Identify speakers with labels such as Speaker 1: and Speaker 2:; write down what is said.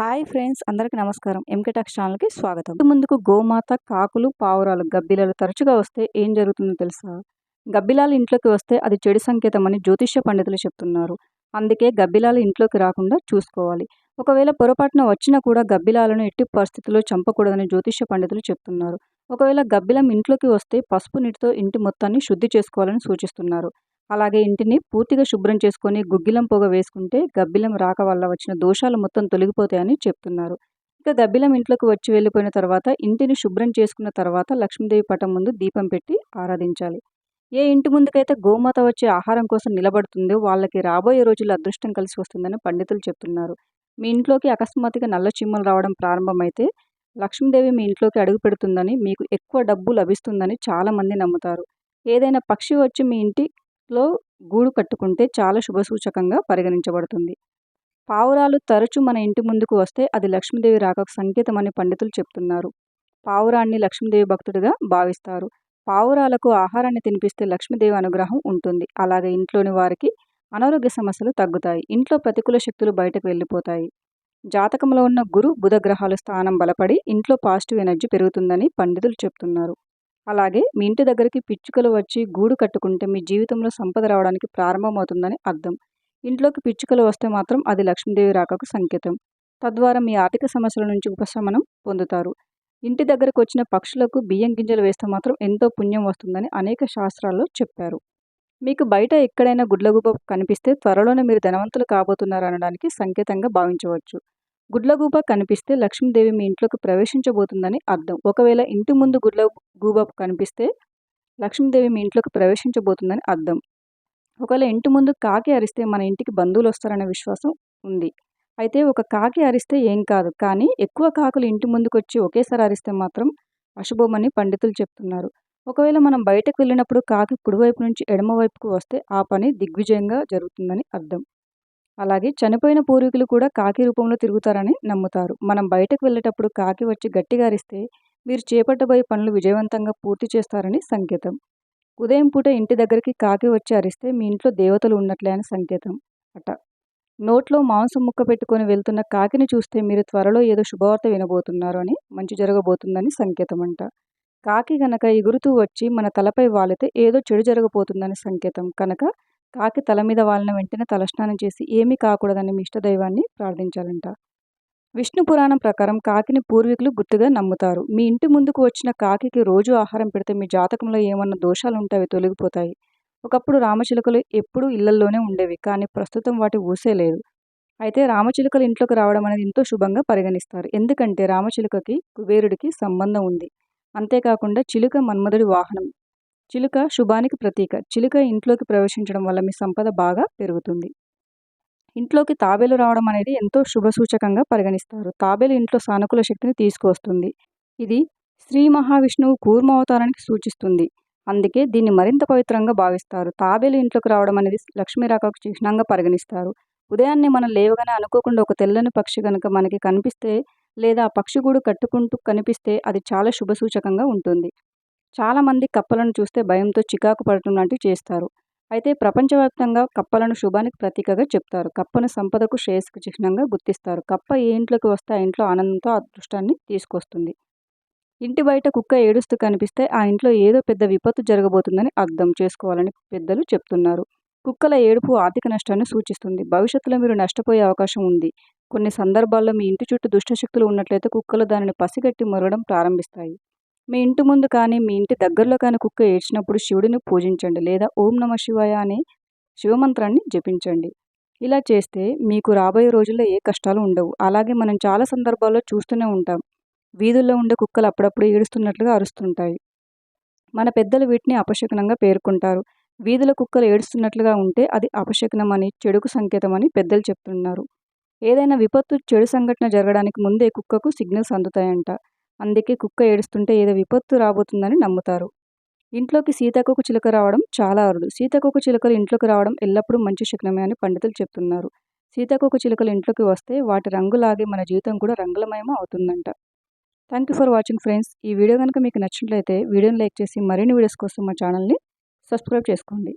Speaker 1: Hi friends అందరికీ నమస్కారం. ఎంకెటాక్స్ ఛానల్కి స్వాగతం. ముందుకు గోమాత కాకులు పావురాలు గబ్బిలాలు తరచుగా వస్తే ఏం జరుగుతుందో తెలుసా? గబ్బిలాలు ఇంట్లోకి వస్తే అది చెడు సంకేతం అని జ్యోతిష్య పండితులు చెప్తున్నారు. అందుకే గబ్బిలాలు ఇంట్లోకి రాకుండా చూసుకోవాలి. ఒకవేళ పొరపాటున వచ్చినా కూడా గబ్బిలాలను ఎట్టి పరిస్థితుల్లో చంపకూడదని జ్యోతిష్య పండితులు చెప్తున్నారు. ఒకవేళ గబ్బిలం ఇంట్లోకి వస్తే పసుపు నీటితో ఇంటి మొత్తాన్ని శుద్ధి చేసుకోవాలని సూచిస్తున్నారు. అలాగే ఇంటిని పూర్తిగా శుభ్రం చేసుకొని గుగ్గిలం పొగ వేసుకుంటే గబ్బిలం రాక వల్ల వచ్చిన దోషాలు మొత్తం తొలగిపోతాయని చెప్తున్నారు. ఇక గబ్బిలం ఇంట్లోకి వచ్చి వెళ్ళిపోయిన తర్వాత ఇంటిని శుభ్రం చేసుకున్న తర్వాత లక్ష్మీదేవి పటం ముందు దీపం పెట్టి ఆరాధించాలి. ఏ ఇంటి ముందుకైతే గోమాత వచ్చే ఆహారం కోసం నిలబడుతుందో వాళ్ళకి రాబోయే రోజుల్లో అదృష్టం కలిసి వస్తుందని పండితులు చెప్తున్నారు. మీ ఇంట్లోకి అకస్మాత్తుగా నల్ల చిమ్మలు రావడం ప్రారంభమైతే లక్ష్మీదేవి మీ ఇంట్లోకి అడుగు పెడుతుందని మీకు ఎక్కువ డబ్బు లభిస్తుందని చాలామంది నమ్ముతారు. ఏదైనా పక్షి వచ్చి మీ ఇంటి లో గూడు కట్టుకుంటే చాలా శుభసూచకంగా పరిగణించబడుతుంది. పావురాలు తరచూ మన ఇంటి ముందుకు వస్తే అది లక్ష్మీదేవి రాకకు అని పండితులు చెప్తున్నారు. పావురాన్ని లక్ష్మీదేవి భక్తుడిగా భావిస్తారు. పావురాలకు ఆహారాన్ని తినిపిస్తే లక్ష్మీదేవి అనుగ్రహం ఉంటుంది. అలాగే ఇంట్లోని వారికి అనారోగ్య సమస్యలు తగ్గుతాయి. ఇంట్లో ప్రతికూల శక్తులు బయటకు వెళ్ళిపోతాయి. జాతకంలో ఉన్న గురు బుధ గ్రహాల స్థానం బలపడి ఇంట్లో పాజిటివ్ ఎనర్జీ పెరుగుతుందని పండితులు చెప్తున్నారు. అలాగే మీ ఇంటి దగ్గరికి పిచ్చుకలు వచ్చి గూడు కట్టుకుంటే మీ జీవితంలో సంపద రావడానికి ప్రారంభమవుతుందని అర్థం. ఇంట్లోకి పిచ్చుకలు వస్తే మాత్రం అది లక్ష్మీదేవి రాకకు సంకేతం. తద్వారా మీ ఆర్థిక సమస్యల నుంచి ఉపశమనం పొందుతారు. ఇంటి దగ్గరకు వచ్చిన పక్షులకు బియ్యం గింజలు వేస్తే మాత్రం ఎంతో పుణ్యం వస్తుందని అనేక శాస్త్రాల్లో చెప్పారు. మీకు బయట ఎక్కడైనా గుడ్లగుబ కనిపిస్తే త్వరలోనే మీరు ధనవంతులు కాబోతున్నారు అనడానికి సంకేతంగా భావించవచ్చు. గుడ్లగూబ కనిపిస్తే లక్ష్మీదేవి మీ ఇంట్లోకి ప్రవేశించబోతుందని అర్థం. ఒకవేళ ఇంటి ముందు గుడ్ల గూబ కనిపిస్తే లక్ష్మీదేవి మీ ఇంట్లోకి ప్రవేశించబోతుందని అర్థం. ఒకవేళ ఇంటి ముందు కాకి అరిస్తే మన ఇంటికి బంధువులు వస్తారనే విశ్వాసం ఉంది. అయితే ఒక కాకి అరిస్తే ఏం కాదు. కానీ ఎక్కువ కాకులు ఇంటి ముందుకు వచ్చి ఒకేసారి అరిస్తే మాత్రం అశుభమని పండితులు చెప్తున్నారు. ఒకవేళ మనం బయటకు వెళ్ళినప్పుడు కాకి కుడివైపు నుంచి ఎడమవైపుకు వస్తే ఆ పని దిగ్విజయంగా జరుగుతుందని అర్థం. అలాగే చనిపోయిన పూర్వీకులు కూడా కాకి రూపంలో తిరుగుతారని నమ్ముతారు. మనం బయటకు వెళ్ళేటప్పుడు కాకి వచ్చి గట్టిగా అరిస్తే మీరు చేపట్టబోయే పనులు విజయవంతంగా పూర్తి చేస్తారని సంకేతం. ఉదయం పూట ఇంటి దగ్గరికి కాకి వచ్చి అరిస్తే మీ ఇంట్లో దేవతలు ఉన్నట్లే అని సంకేతం అట. నోట్లో మాంసం ముక్క పెట్టుకొని వెళ్తున్న కాకిని చూస్తే మీరు త్వరలో ఏదో శుభవార్త వినబోతున్నారు అని మంచి జరగబోతుందని సంకేతం అంట. కాకి గనక ఎగురుతూ వచ్చి మన తలపై వాలితే ఏదో చెడు జరగబోతుందని సంకేతం కనుక కాకి తల మీద వాలిన వెంటనే తలస్నానం చేసి ఏమీ కాకూడదని మీ ఇష్టదైవాన్ని ప్రార్థించాలంట. విష్ణు పురాణం ప్రకారం కాకిని పూర్వీకులు గుర్తుగా నమ్ముతారు. మీ ఇంటి ముందుకు వచ్చిన కాకికి రోజు ఆహారం పెడితే మీ జాతకంలో ఏమన్నా దోషాలు ఉంటే అవి తొలగిపోతాయి. ఒకప్పుడు రామచిలుకలు ఎప్పుడూ ఇళ్ళల్లోనే ఉండేవి కానీ ప్రస్తుతం వాటి ఊసే లేదు. అయితే రామచిలుకలు ఇంట్లోకి రావడం అనేది ఎంతో శుభంగా పరిగణిస్తారు. ఎందుకంటే రామచిలుకకి కుబేరుడికి సంబంధం ఉంది. అంతేకాకుండా చిలుక మన్మధుడి వాహనం చిలుక శుభానికి ప్రతీక. చిలుక ఇంట్లోకి ప్రవేశించడం వల్ల మీ సంపద బాగా పెరుగుతుంది. ఇంట్లోకి తాబేలు రావడం అనేది ఎంతో శుభ సూచకంగా పరిగణిస్తారు. తాబేలు ఇంట్లో సానుకూల శక్తిని తీసుకొస్తుంది ఇది శ్రీ మహావిష్ణువు కూర్మ అవతారానికి సూచిస్తుంది. అందుకే దీన్ని మరింత పవిత్రంగా భావిస్తారు. తాబేలు ఇంట్లోకి రావడం అనేది లక్ష్మీ రాకకు చిహ్నంగా పరిగణిస్తారు. ఉదయాన్నే మనం లేవగానే అనుకోకుండా ఒక తెల్లని పక్షి కనుక మనకి కనిపిస్తే లేదా ఆ పక్షి గూడు కట్టుకుంటూ కనిపిస్తే అది చాలా శుభ సూచకంగా ఉంటుంది. చాలామంది కప్పలను చూస్తే భయంతో చికాకు పడటం లాంటివి చేస్తారు. అయితే ప్రపంచవ్యాప్తంగా కప్పలను శుభానికి ప్రతీకగా చెప్తారు. కప్పను సంపదకు శ్రేయస్కు చిహ్నంగా గుర్తిస్తారు. కప్ప ఏ ఇంట్లోకి వస్తే ఆ ఇంట్లో ఆనందంతో అదృష్టాన్ని తీసుకొస్తుంది. ఇంటి బయట కుక్క ఏడుస్తూ కనిపిస్తే ఆ ఇంట్లో ఏదో పెద్ద విపత్తు జరగబోతుందని అర్థం చేసుకోవాలని పెద్దలు చెప్తున్నారు. కుక్కల ఏడుపు ఆర్థిక నష్టాన్ని సూచిస్తుంది. భవిష్యత్తులో మీరు నష్టపోయే అవకాశం ఉంది. కొన్ని సందర్భాల్లో మీ ఇంటి చుట్టూ దుష్టశక్తులు ఉన్నట్లయితే కుక్కలు దానిని పసిగట్టి మొరగడం ప్రారంభిస్తాయి. మీ ఇంటి ముందు కానీ మీ ఇంటి దగ్గరలో కానీ కుక్క ఏడ్చినప్పుడు శివుడిని పూజించండి లేదా ఓం నమ శివాయ అనే శివమంత్రాన్ని జపించండి. ఇలా చేస్తే మీకు రాబోయే రోజుల్లో ఏ కష్టాలు ఉండవు. అలాగే మనం చాలా సందర్భాల్లో చూస్తూనే ఉంటాం. వీధుల్లో ఉండే కుక్కలు అప్పుడప్పుడు ఏడుస్తున్నట్లుగా అరుస్తుంటాయి. మన పెద్దలు వీటిని అపశకునంగా పేర్కొంటారు. వీధుల కుక్కలు ఏడుస్తున్నట్లుగా ఉంటే అది అపశకునం అని చెడుకు సంకేతం అని పెద్దలు చెప్తున్నారు. ఏదైనా విపత్తు చెడు సంఘటన జరగడానికి ముందే కుక్కకు సిగ్నల్స్ అందుతాయంట. అందుకే కుక్క ఏడుస్తుంటే ఏదో విపత్తు రాబోతుందని నమ్ముతారు. ఇంట్లోకి సీతాకోక చిలుక రావడం చాలా అరుదు. సీతాకోక చిలుకలు ఇంట్లోకి రావడం ఎల్లప్పుడూ మంచి శకునమే అని పండితులు చెప్తున్నారు. సీతాకోక చిలుకలు ఇంట్లోకి వస్తే వాటి రంగులాగే మన జీవితం కూడా రంగులమయమో అవుతుందంట. Thank you for watching friends ఈ వీడియో కనుక మీకు నచ్చినట్లయితే వీడియోని లైక్ చేసి మరిన్ని వీడియోస్ కోసం మా ఛానల్ని సబ్స్క్రైబ్ చేసుకోండి.